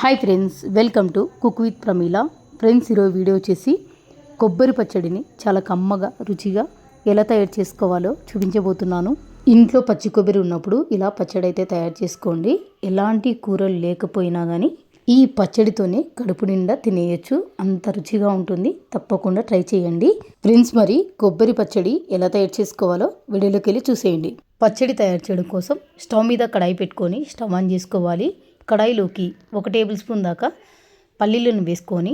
Hi friends welcome to cook with Pramila. Friends ఈరోజు video వచ్చేసి కొబ్బరి పచ్చడిని చాలా కమ్మగా రుచిగా ఎలా తయారు చేసుకోవాలో చూపించబోతున్నాను. ఇంట్లో పచ్చి కొబ్బరి ఉన్నప్పుడు ఇలా పచ్చడి అయితే తయారు చేసుకోండి. ఎలాంటి కూరలు లేకపోయినా కానీ ఈ పచ్చడితోనే కడుపు నిండా తినేయచ్చు. అంత రుచిగా ఉంటుంది. తప్పకుండా ట్రై చేయండి. ఫ్రెండ్స్ మరి కొబ్బరి పచ్చడి ఎలా తయారు చేసుకోవాలో వీడియోలోకి వెళ్ళి చూసేయండి. పచ్చడి తయారు చేయడం కోసం స్టవ్ మీద కడాయి పెట్టుకొని స్టవ్ ఆన్ చేసుకోవాలి. కడాయిలోకి ఒక టేబుల్ స్పూన్ దాకా పల్లీలను వేసుకొని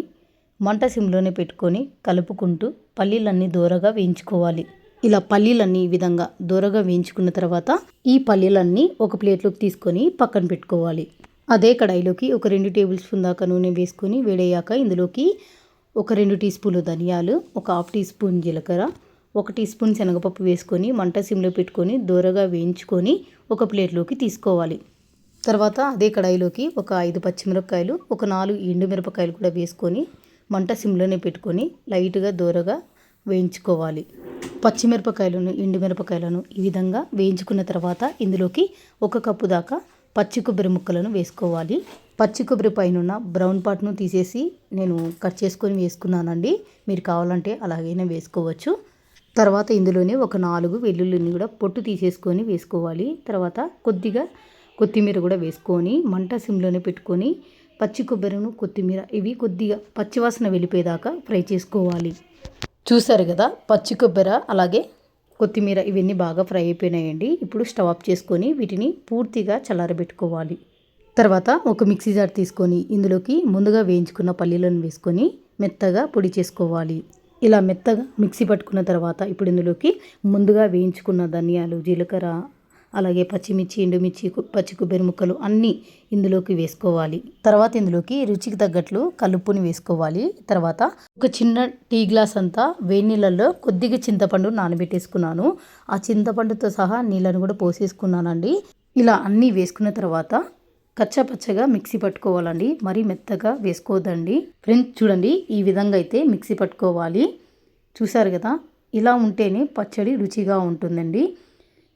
మంట సిమ్లోనే పెట్టుకొని కలుపుకుంటూ పల్లీలన్నీ దూరగా వేయించుకోవాలి. ఇలా పల్లీలన్నీ ఈ విధంగా దూరగా వేయించుకున్న తర్వాత ఈ పల్లీలన్నీ ఒక ప్లేట్లోకి తీసుకొని పక్కన పెట్టుకోవాలి. అదే కడాయిలోకి ఒక రెండు టేబుల్ స్పూన్ దాకా నూనె వేసుకొని వేడయ్యాక ఇందులోకి ఒక రెండు టీ స్పూన్లు ధనియాలు ఒక హాఫ్ టీ స్పూన్ జీలకర్ర ఒక టీ స్పూన్ శనగపప్పు వేసుకొని మంట సిమ్లో పెట్టుకొని దూరగా వేయించుకొని ఒక ప్లేట్లోకి తీసుకోవాలి. తర్వాత అదే కడాయిలోకి ఒక ఐదు పచ్చిమిరపకాయలు ఒక నాలుగు ఎండుమిరపకాయలు కూడా వేసుకొని మంట సిమ్లోనే పెట్టుకొని లైట్గా దూరగా వేయించుకోవాలి. పచ్చిమిరపకాయలను ఎండుమిరపకాయలను ఈ విధంగా వేయించుకున్న తర్వాత ఇందులోకి ఒక కప్పు దాకా పచ్చి కొబ్బరి ముక్కలను వేసుకోవాలి. పచ్చి కొబ్బరి పైన బ్రౌన్ పార్ట్ను తీసేసి నేను కట్ చేసుకొని వేసుకున్నానండి. మీరు కావాలంటే అలాగైనా వేసుకోవచ్చు. తర్వాత ఇందులోనే ఒక నాలుగు వెల్లుల్లిని కూడా పొట్టు తీసేసుకొని వేసుకోవాలి. తర్వాత కొద్దిగా కొత్తిమీర కూడా వేసుకొని మంట సిమ్లోనే పెట్టుకొని పచ్చి కొబ్బరిను కొత్తిమీర ఇవి కొద్దిగా పచ్చివాసన వెళ్ళిపోయేదాకా ఫ్రై చేసుకోవాలి. చూసారు కదా పచ్చి కొబ్బరి అలాగే కొత్తిమీర ఇవన్నీ బాగా ఫ్రై అయిపోయినాయండి. ఇప్పుడు స్టవ్ ఆఫ్ చేసుకొని వీటిని పూర్తిగా చల్లారబెట్టుకోవాలి. తర్వాత ఒక మిక్సీ జార్ తీసుకొని ఇందులోకి ముందుగా వేయించుకున్న పల్లీలను వేసుకొని మెత్తగా పొడి చేసుకోవాలి. ఇలా మెత్తగా మిక్సీ పట్టుకున్న తర్వాత ఇప్పుడు ఇందులోకి ముందుగా వేయించుకున్న ధనియాలు జీలకర్ర అలాగే పచ్చిమిర్చి ఎండుమిర్చి పచ్చి కొబ్బరి ముక్కలు అన్నీ ఇందులోకి వేసుకోవాలి. తర్వాత ఇందులోకి రుచికి తగ్గట్లు కలుపుని వేసుకోవాలి. తర్వాత ఒక చిన్న టీ గ్లాస్ అంతా వేడి నీళ్ళల్లో కొద్దిగా చింతపండు నానబెట్టేసుకున్నాను. ఆ చింతపండుతో సహా నీళ్ళను కూడా పోసేసుకున్నానండి. ఇలా అన్నీ వేసుకున్న తర్వాత కచ్చపచ్చగా మిక్సీ పట్టుకోవాలండి. మరీ మెత్తగా వేసుకోవద్దండి. ఫ్రెండ్స్ చూడండి ఈ విధంగా అయితే మిక్సీ పట్టుకోవాలి. చూసారు కదా ఇలా ఉంటేనే పచ్చడి రుచిగా ఉంటుందండి.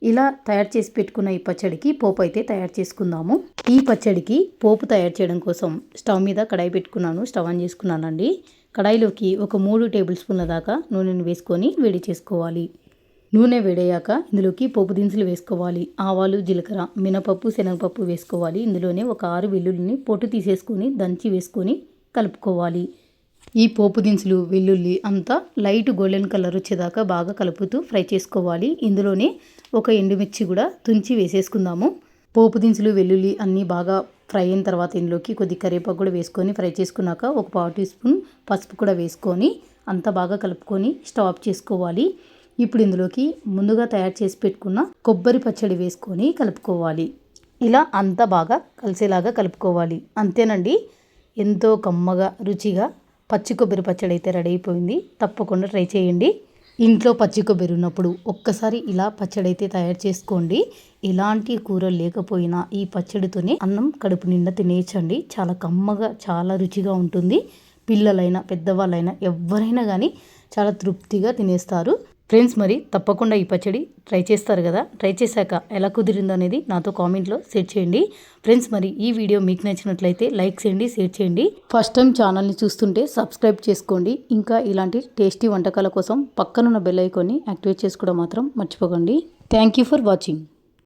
ఇలా తయారు చేసి పెట్టుకున్న ఈ పచ్చడికి పోపు అయితే తయారు చేసుకుందాము. ఈ పచ్చడికి పోపు తయారు చేయడం కోసం స్టవ్ మీద కడాయి పెట్టుకున్నాను స్టవ్ ఆన్ చేసుకున్నానండి. కడాయిలోకి ఒక మూడు టేబుల్ స్పూన్ల దాకా నూనెను వేసుకొని వేడి చేసుకోవాలి. నూనె వేడయ్యాక ఇందులోకి పోపు దినుసులు వేసుకోవాలి. ఆవాలు జీలకర్ర మినపప్పు శనగపప్పు వేసుకోవాలి. ఇందులోనే ఒక ఆరు వెల్లుల్లిని పొట్టు తీసేసుకొని దంచి వేసుకొని కలుపుకోవాలి. ఈ పోపు దినుసులు వెల్లుల్లి అంతా లైట్ గోల్డెన్ కలర్ వచ్చేదాకా బాగా కలుపుతూ ఫ్రై చేసుకోవాలి. ఇందులోనే ఒక ఎండుమిర్చి కూడా తుంచి వేసేసుకుందాము. పోపు దినుసులు వెల్లుల్లి అన్నీ బాగా ఫ్రై అయిన తర్వాత ఇందులోకి కొద్ది కరివేపాకు కూడా వేసుకొని ఫ్రై చేసుకున్నాక ఒక పావు టీ స్పూన్ పసుపు కూడా వేసుకొని అంతా బాగా కలుపుకొని స్టవ్ ఆఫ్ చేసుకోవాలి. ఇప్పుడు ఇందులోకి ముందుగా తయారు చేసి పెట్టుకున్న కొబ్బరి పచ్చడి వేసుకొని కలుపుకోవాలి. ఇలా అంతా బాగా కలిసేలాగా కలుపుకోవాలి. అంతేనండి. ఎంతో కమ్మగా రుచిగా పచ్చి కొబ్బరి పచ్చడి అయితే రెడీ అయిపోయింది. తప్పకుండా ట్రై చేయండి. ఇంట్లో పచ్చి కొబ్బరి ఉన్నప్పుడు ఒక్కసారి ఇలా పచ్చడి అయితే తయారు చేసుకోండి. ఎలాంటి కూర లేకపోయినా ఈ పచ్చడితోనే అన్నం కడుపు నిండా తినేయచ్చండి. చాలా కమ్మగా చాలా రుచిగా ఉంటుంది. పిల్లలైనా పెద్దవాళ్ళైనా ఎవరైనా కానీ చాలా తృప్తిగా తినేస్తారు. ఫ్రెండ్స్ మరి తప్పకుండా ఈ పచ్చడి ట్రై చేస్తారు కదా? ట్రై చేశాక ఎలా కుదిరిందో అనేది నాతో కామెంట్లో షేర్ చేయండి. ఫ్రెండ్స్ మరి ఈ వీడియో మీకు నచ్చినట్లయితే లైక్ చేయండి షేర్ చేయండి. ఫస్ట్ టైం ఛానల్ని చూస్తుంటే సబ్స్క్రైబ్ చేసుకోండి. ఇంకా ఇలాంటి టేస్టీ వంటకాల కోసం పక్కనున్న బెల్ ఐకాన్ని యాక్టివేట్ చేసుకోవడం మాత్రం మర్చిపోకండి. Thank you for watching.